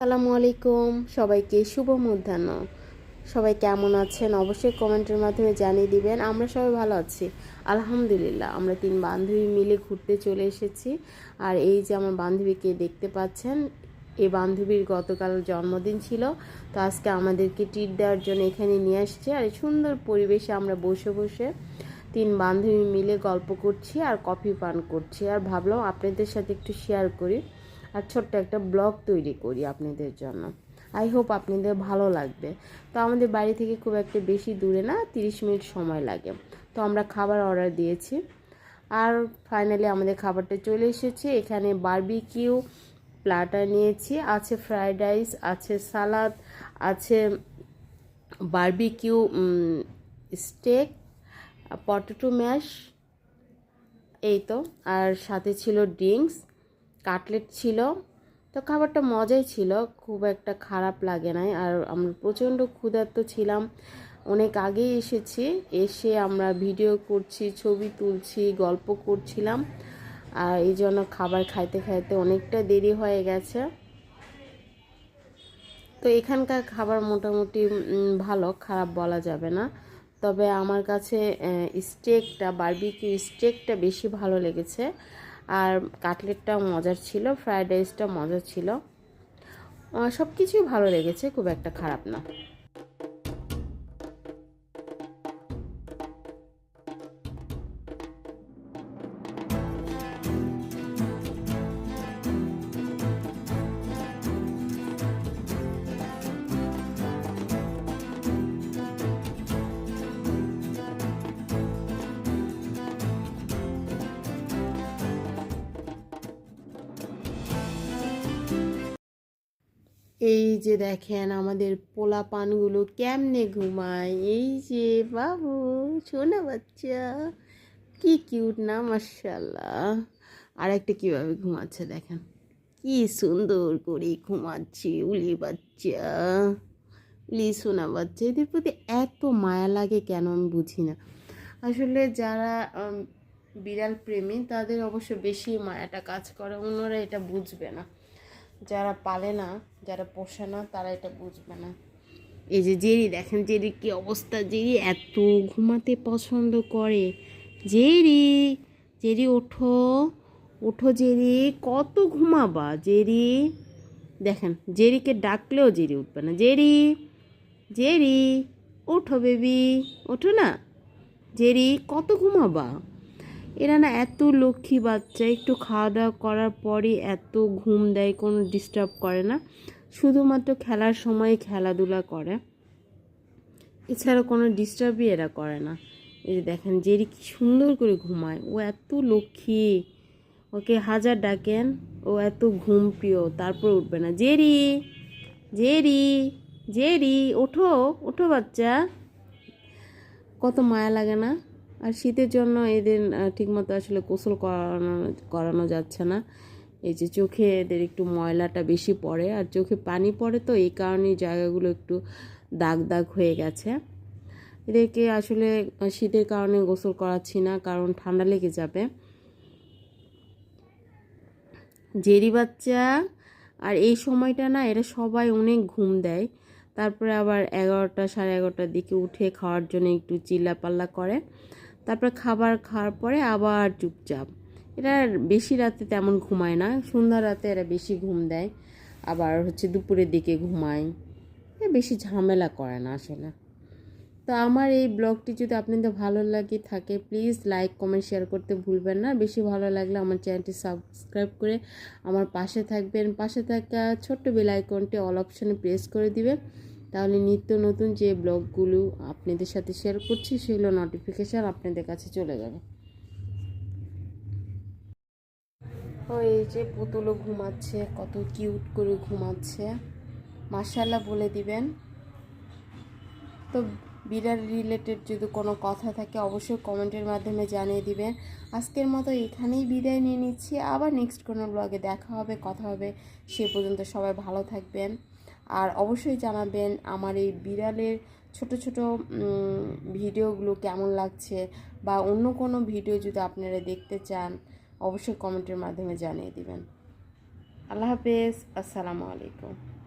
আসসালামু আলাইকুম। সবাইকে শুভ মধ্যাহ্ন সবাই কেমন আছেন? অবশ্যই কমেন্টের মাধ্যমে জানিয়ে দিবেন। আমরা সবাই ভালো আছি। আলহামদুলিল্লাহ, আমরা তিন বান্ধবী মিলে ঘুরতে চলে এসেছি। আর এই যে আমার বান্ধবীকে দেখতে পাচ্ছেন এই বান্ধবীর গতকাল জন্মদিন ছিল। তো আজকে আমাদেরকে ট্রিট দেওয়ার জন্য এখানে নিয়ে আসছে। আর সুন্দর পরিবেশে আমরা বসে বসে তিন বান্ধবী মিলে গল্প করছি আর কফি পান করছি। আর ভাবলাম আপনাদের সাথে একটু শেয়ার করি। আর ছোট্ট একটা ব্লগ তৈরি করি আপনাদের জন্য। আই হোপ আপনাদের ভালো লাগবে। তো আমাদের বাড়ি থেকে খুব একটা বেশি দূরে না, তিরিশ মিনিট সময় লাগে। তো আমরা খাবার অর্ডার দিয়েছি। আর ফাইনালি আমাদের খাবারটা চলে এসেছে। এখানে বারবিকিউ প্লাটার নিয়েছি, আছে ফ্রাইড রাইস আছে সালাদ আছে বারবিকিউ স্টেক পটেটো ম্যাশ এই তো। আর সাথে ছিল ড্রিঙ্কস কাটলেট ছিল। তো খাবারটা মজাই ছিল, খুব একটা খারাপ লাগে নাই। আর আমরা প্রচণ্ড ক্ষুধার্ত ছিলাম। অনেক আগেই এসেছি, এসে আমরা ভিডিও করছি, ছবি তুলছি, গল্প করছিলাম। আর এই জন্য খাবার খাইতে খাইতে অনেকটা দেরি হয়ে গেছে। তো এখানকার খাবার মোটামুটি ভালো, খারাপ বলা যাবে না। তবে আমার কাছে স্টেকটা, বার্বিকিউ স্টেকটা বেশি ভালো লেগেছে। আর কাটলেটটাও মজার ছিল, ফ্রায়েড রাইসটাও মজার ছিল। সব কিছুই ভালো লেগেছে, খুব একটা খারাপ না। এই যে দেখেন আমাদের পোলা পানগুলো কেমনে ঘুমায়, এই যে বাবু, শোনা বাচ্চা, কি কিউট না মার্শাল্লাহ আর একটা কীভাবে ঘুমাচ্ছে দেখেন। কি সুন্দর করে ঘুমাচ্ছে উলি বাচ্চা। উলি সোনা বাচ্চা, এদের প্রতি এত মায়া লাগে কেন আমি বুঝি না। আসলে যারা বিড়াল প্রেমী, তাদের অবশ্য বেশি মায়াটা কাজ করে, অন্যরা এটা বুঝবে না। যারা পালে না, যারা পোষে না, তারা এটা বুঝবে না। এই যে জেরি, দেখেন জেরি কি অবস্থা। জেরি এত ঘুমাতে পছন্দ করে। জেরি জেরি, ওঠো। ওঠো জেরি, কত ঘুমাবা জেরি? দেখেন, জেরিকে ডাকলেও জেরি উঠবে না। জেরি জেরি, ওঠো বেবি, ওঠো না। জেরি, কত ঘুমাবা? এরা না এত লক্ষ্মী বাচ্চা, একটু খাওয়া দাওয়া করার পরই এত ঘুম দেয়, কোনো ডিস্টার্ব করে না। শুধুমাত্র খেলার সময় খেলাধুলা করে। এছাড়া কোনো ডিস্টার্বই এরা করে না। এই যে দেখেন, জেরি কি সুন্দর করে ঘুমায়। ও এত লক্ষ্মী। ওকে হাজার ডাকেন, ও এত ঘুম প্রিয়, তারপর উঠবে না। জেরি জেরি জেরি, ওঠো ওঠো বাচ্চা। কত মায়া লাগে না? আর শীতের জন্য এদের ঠিকমতো আসলে গোসল করানো করানো যাচ্ছে না। এই যে চোখে এদের একটু ময়লাটা বেশি পড়ে, আর চোখে পানি পড়ে তো, এই কারণেই জায়গাগুলো একটু দাগ দাগ হয়ে গেছে। এদেরকে আসলে শীতের কারণে গোসল করাচ্ছি না, কারণ ঠান্ডা লেগে যাবে। জেরি বাচ্চা, আর এই সময়টা না, এরা সবাই অনেক ঘুম দেয়। তারপরে আবার এগারোটা, সাড়ে এগারোটার দিকে উঠে খাওয়ার জন্য একটু চিল্লাপাল্লা করে। তারপরে খাবার খাওয়ার পরে আবার চুপচাপ। এরা বেশি রাতে তেমন ঘুমায় না, সন্ধ্যা রাতে এরা বেশি ঘুম দেয়, আবার হচ্ছে দুপুরের দিকে ঘুমায়। বেশি ঝামেলা করে না আসলে। তো আমার এই ব্লগটি যদি আপনাদের ভালো লাগে থাকে প্লিজ লাইক কমেন্ট শেয়ার করতে ভুলবেন না। বেশি ভালো লাগলে আমার চ্যানেলটি সাবস্ক্রাইব করে আমার পাশে থাকবেন। পাশে থাকা ছোট্ট বেল আইকনটি অল অপশনে প্রেস করে দিবেন। তাহলে নিত্য নতুন যে ব্লগগুলো আপনাদের সাথে শেয়ার করছি, সেগুলো নোটিফিকেশান আপনাদের কাছে চলে যাবে। এই যে পুতুলও ঘুমাচ্ছে, কত কিউট করে ঘুমাচ্ছে। মার্শাল্লাহ বলে দিবেন। তো বিড়াল রিলেটেড যদি কোনো কথা থাকে, অবশ্যই কমেন্টের মাধ্যমে জানিয়ে দিবেন। আজকের মতো এখানেই বিদায় নিয়ে নিচ্ছি। আবার নেক্সট কোনো ব্লগে দেখা হবে, কথা হবে, সে পর্যন্ত সবাই ভালো থাকবেন। আর অবশ্যই জানাবেন আমার এই বিড়ালের ছোট ছোট ভিডিওগুলো কেমন লাগছে বা অন্য কোনো ভিডিও যদি আপনারা দেখতে চান, অবশ্যই কমেন্টের মাধ্যমে জানিয়ে দিবেন। আল্লাহ হাফেজ, আসসালামু আলাইকুম।